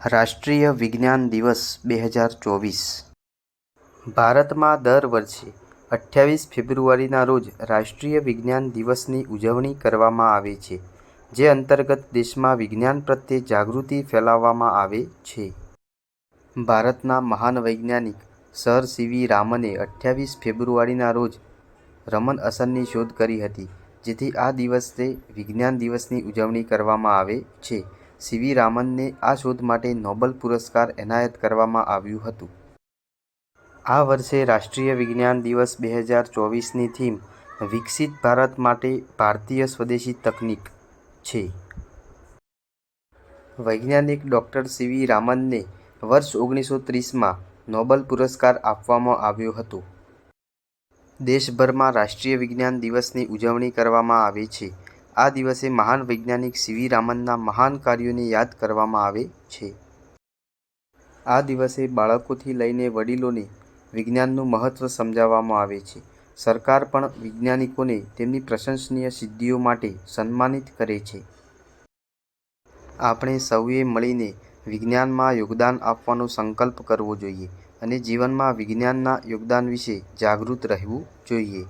રાષ્ટ્રીય વિજ્ઞાન દિવસ બે હજાર ચોવીસ. ભારતમાં દર વર્ષે અઠ્યાવીસ ફેબ્રુઆરીના રોજ રાષ્ટ્રીય વિજ્ઞાન દિવસની ઉજવણી કરવામાં આવે છે, જે અંતર્ગત દેશમાં વિજ્ઞાન પ્રત્યે જાગૃતિ ફેલાવવામાં આવે છે. ભારતના મહાન વૈજ્ઞાનિક સર સીવી રામને અઠ્યાવીસ ફેબ્રુઆરીના રોજ રમન અસરની શોધ કરી હતી, જેથી આ દિવસે વિજ્ઞાન દિવસની ઉજવણી કરવામાં આવે છે. સીવી રામનને આ શોધ માટે નોબલ પુરસ્કાર એનાયત કરવામાં આવ્યું હતું. આ વર્ષે રાષ્ટ્રીય વિજ્ઞાન દિવસ બે હજાર ચોવીસની થીમ વિકસિત ભારત માટે ભારતીય સ્વદેશી તકનીક છે. વૈજ્ઞાનિક ડૉક્ટર સીવી રામનને વર્ષ ઓગણીસો ત્રીસમાં નોબલ પુરસ્કાર આપવામાં આવ્યો હતો. દેશભરમાં રાષ્ટ્રીય વિજ્ઞાન દિવસની ઉજવણી કરવામાં આવે છે. આ દિવસે મહાન વૈજ્ઞાનિક સીવી રામનના મહાન કાર્યોને યાદ કરવામાં આવે છે. આ દિવસે બાળકોથી લઈને વડીલોને વિજ્ઞાનનું મહત્ત્વ સમજાવવામાં આવે છે. સરકાર પણ વૈજ્ઞાનિકોને તેમની પ્રશંસનીય સિદ્ધિઓ માટે સન્માનિત કરે છે. આપણે સૌએ મળીને વિજ્ઞાનમાં યોગદાન આપવાનો સંકલ્પ કરવો જોઈએ અને જીવનમાં વિજ્ઞાનના યોગદાન વિશે જાગૃત રહેવું જોઈએ.